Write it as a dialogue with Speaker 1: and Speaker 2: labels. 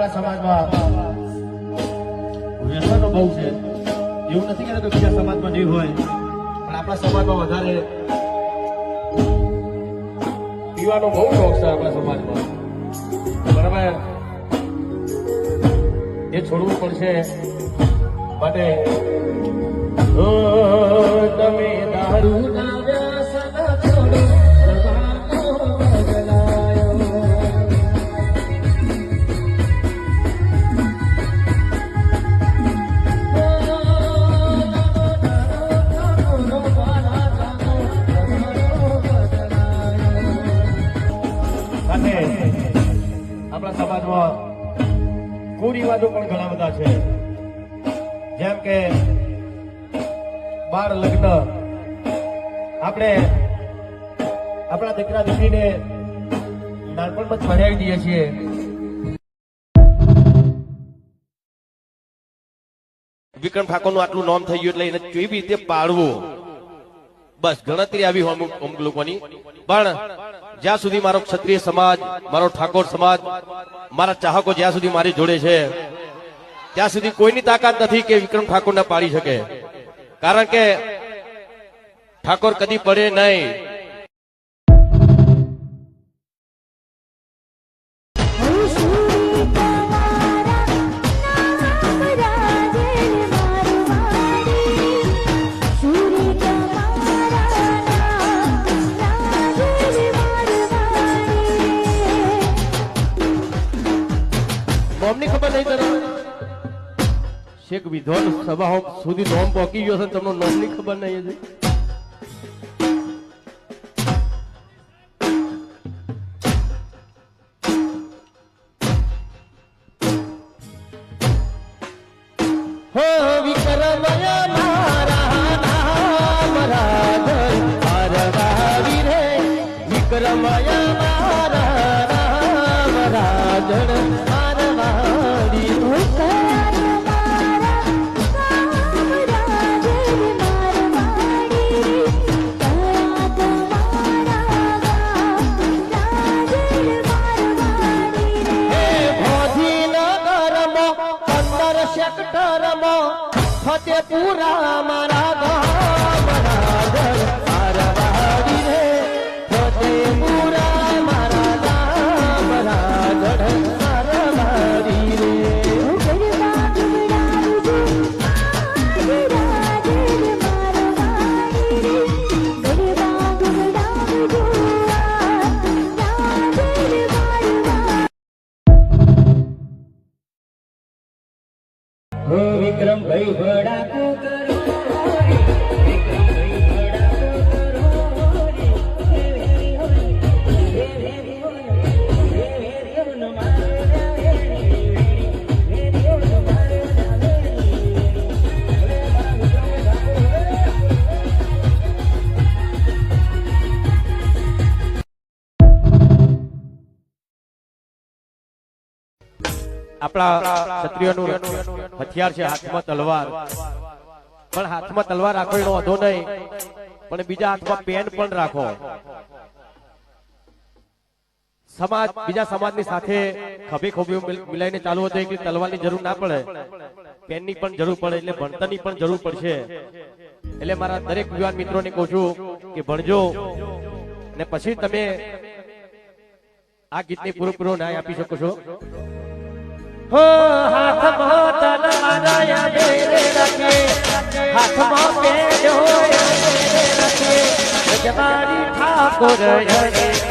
Speaker 1: આપણા સમાજમાં વ્યસનો બહુ છે. એવું નથી કે બીજા સમાજમાં નહીં હોય, પણ આપણા સમાજમાં વધારે પીવાનો બહુ શોખ છે આપણા સમાજમાં. બરાબર? એ છોડવું પડશે માટે. તમે દારૂ ના સમાજમાં કુરિવાજો પણ ઘણા બધા છે. જેમ કે બાળ લગ્ન. આપણે આપણા દીકરા દીકરીને નાનપણમાં જ દઈએ છીએ.
Speaker 2: વિક્રમ ઠાકોરનું આટલું નામ થઈ ગયું એટલે એને કેવી રીતે પાડવું? બસ ગણતરી આવી અમુક લોકોની. પણ જ્યાં સુધી મારો ક્ષત્રિય સમાજ, મારો ઠાકોર સમાજ, મારા ચાહકો જ્યાં સુધી મારી જોડે છે, ત્યાં સુધી કોઈની તાકાત નથી કે વિક્રમ ઠાકોરને પાડી શકે. કારણ કે ઠાકોર કદી પડે નહીં. નોમની ખબર નહીં તને શેખ વિધવાન સભા સુધી નોમ પહોંચી ગયો છે ને તમને નોમની ખબર નહીં હજી હો પંદર સેક્ટરમાં ફતેપુરા મારા ગામ પારવાડી રે
Speaker 1: વિક્રમ ભાઈ ભડાકો
Speaker 2: આપણા ક્ષત્રિયોનું હથિયાર છે, હાથમાં તલવાર. પણ હાથમાં તલવાર રાખો એનો વાંધો નહીં, પણ બીજા હાથમાં પેન પણ રાખો. સમાજ, બીજા સમાજની સાથે ખભે ખોભી મિલ- મિલાઈને ચાલુ હતો કે તલવારની જરૂર ના પડે. પેનની પણ જરૂર પડે, એટલે ભણતરની પણ જરૂર પડશે. એટલે મારા દરેક યુવાન મિત્રોને કહું છું કે ભણજો ને પછી તમે આ ગીતને પૂરેપૂરો ન્યાય આપી શકો છો. હો હાથમાં તલવાર યાદે રાખે હાથમાં યાદે રાખે જમારી ઠાકોર યાદે